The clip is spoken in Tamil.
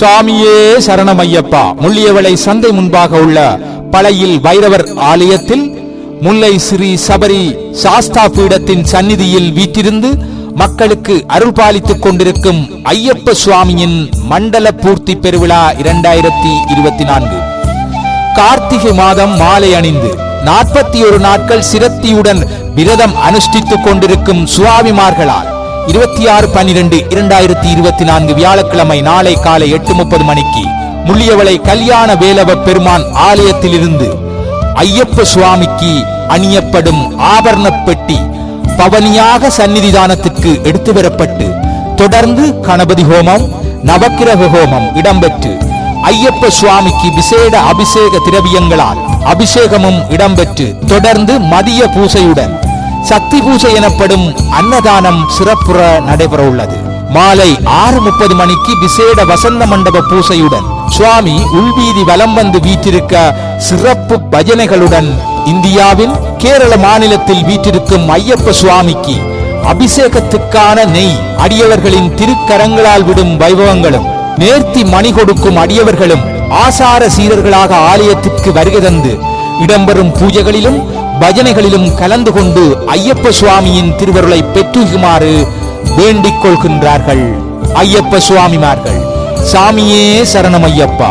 சாமியே சரணமையப்பா. முள்ளியவளை சந்தை முன்பாக உள்ள பழையில் வைரவர் ஆலயத்தில் முல்லை ஸ்ரீ சபரி சாஸ்தா பீடத்தின் சந்நிதியில் வீற்றிருந்து மக்களுக்கு அருள் பாலித்துக் கொண்டிருக்கும் ஐயப்ப சுவாமியின் மண்டல பூர்த்தி பெருவிழா இரண்டாயிரத்தி இருபத்தி நான்கு. கார்த்திகை மாதம் மாலை அணிந்து நாற்பத்தி ஒரு நாட்கள் சிரத்தியுடன் விரதம் அனுஷ்டித்துக் கொண்டிருக்கும் சுவாமிமார்களால் இருபத்தி ஆறு பன்னிரண்டு இரண்டாயிரத்தி இருபத்தி நான்கு வியாழக்கிழமை நாளை காலை எட்டு முப்பது மணிக்கு முள்ளியவளை கல்யாண வேலவ பெருமான் ஆலயத்திலிருந்து ஐயப்ப சுவாமிக்கு அணியப்படும் ஆபரண பெட்டி பவனியாக சந்நிதிதானத்திற்கு எடுத்து வரப்பட்டு தொடர்ந்து கணபதி ஹோமம் நவக்கிரக ஹோமம் இடம்பெற்று ஐயப்ப சுவாமிக்கு விசேட அபிஷேக திரவியங்களால் அபிஷேகமும் இடம்பெற்று தொடர்ந்து மதிய பூசையுடன் சக்தி பூஜை எனப்படும் அன்னதானம் சிறப்புற நடைபெற உள்ளது. மாலை ஆறு முப்பது மணிக்கு விசேட வசந்த மண்டப பூசையுடன் சுவாமி உள்வீதி வலம் வந்து வீற்றிருக்க சிறப்பு பஜனைகளுடன் இந்தியாவில் கேரள மாநிலத்தில் வீற்றிருக்கும் ஐயப்ப சுவாமிக்கு அபிஷேகத்துக்கான நெய் அடியவர்களின் திருக்கரங்களால் விடும் வைபவங்களும் நேர்த்தி மணி கொடுக்கும் அடியவர்களும் ஆசார சீரர்களாக ஆலயத்திற்கு வருகை தந்து இடம்பெறும் பூஜைகளிலும் பஜனைகளிலும் கலந்து கொண்டு ஐயப்ப சுவாமியின் திருவருளை பெற்றுகுமாறு வேண்டிக் கொள்கின்றார்கள். ஐயப்ப சுவாமிமார்கள் சாமியே சரணம் ஐயப்பா.